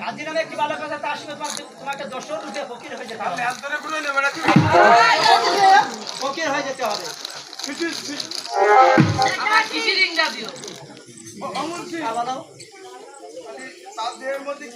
গান্ধী নামে একটি বালক আছে তার সঙ্গে তোমাকে দর্শন রূপে ফকির হয়ে যেতে হবে। ফকির হয়ে যেতে হবে। সিং খাওয়া দাও। তাদের মধ্যে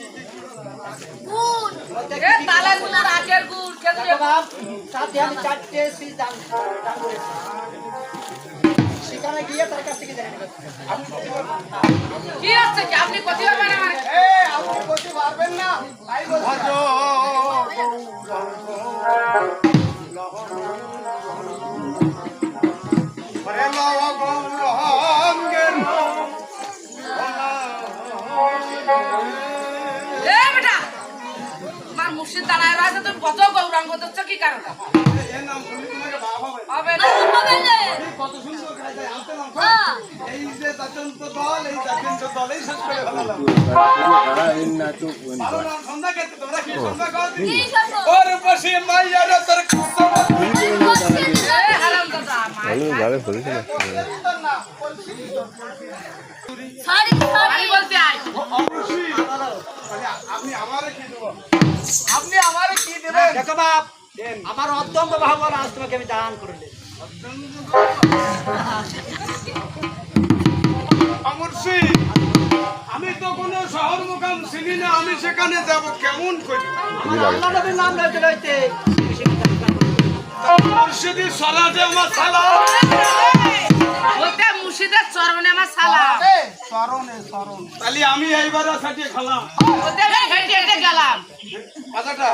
মুর্শিদ দাঁড়ায় রয়েছে তুমি কত গৌরাঙ্গ দিচ্ছ কি কারণে? ভালো বলেছে মানে আপনি আমারে কি দেব? আপনি আমারে কি দেবেন? দেখো বাপ আমার অত্যন্ত ভাবন আজ তোমাকে আমি দান করলে অমর শহর মুকাম চিনি না আমি সেখানে যাব কেমন করি? আল্লাহ নবীর নাম লইতে লইতে। মুর্শিদি সলাতে আমার সালাম বলতে মুর্শিদের চরণে আমার সালাম স্মরণে স্মরণ তাহলে আমি এইবার সাথে খালাম। বলতে হেঁটে হেঁটে গেলাম। কথাটা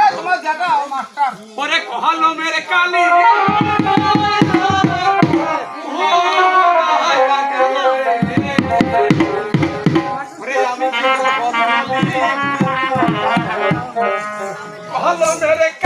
এ তোমার জায়গা মাস্টার। পরে কহালো মেরে কালি। আলমের